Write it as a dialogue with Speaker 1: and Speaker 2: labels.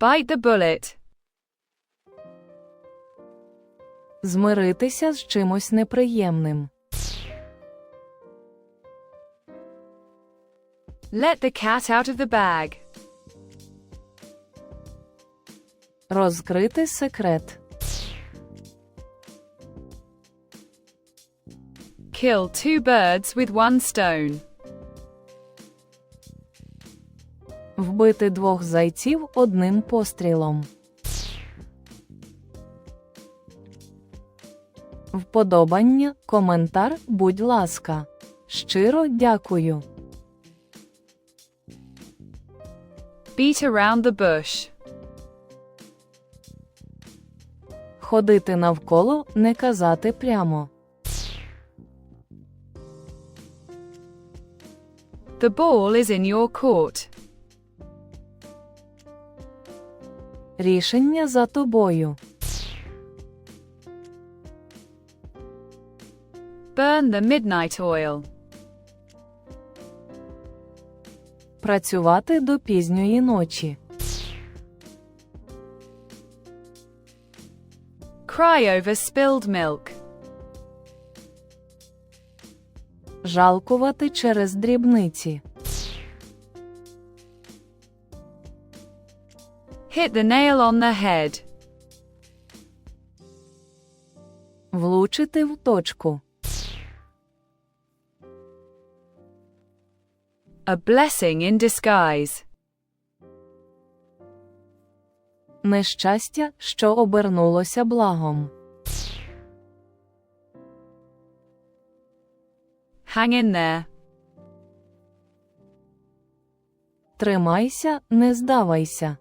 Speaker 1: Bite the bullet.
Speaker 2: Змиритися з чимось неприємним.
Speaker 1: Let the cat out of the bag.
Speaker 2: Розкрити секрет.
Speaker 1: Kill two birds with one stone.
Speaker 2: Вбити двох зайців одним пострілом. Вподобання, коментар, будь ласка. Щиро дякую.
Speaker 1: Beat around the bush.
Speaker 2: Ходити навколо, не казати прямо.
Speaker 1: The ball is in your court.
Speaker 2: Рішення за тобою.
Speaker 1: Burn the midnight oil.
Speaker 2: Працювати до пізньої ночі.
Speaker 1: Cry over spilled milk.
Speaker 2: Жалкувати через дрібниці.
Speaker 1: Hit the nail on the head.
Speaker 2: Влучити в точку.
Speaker 1: A blessing in disguise.
Speaker 2: Нещастя, що обернулося благом.
Speaker 1: Hang in there.
Speaker 2: Тримайся, не здавайся.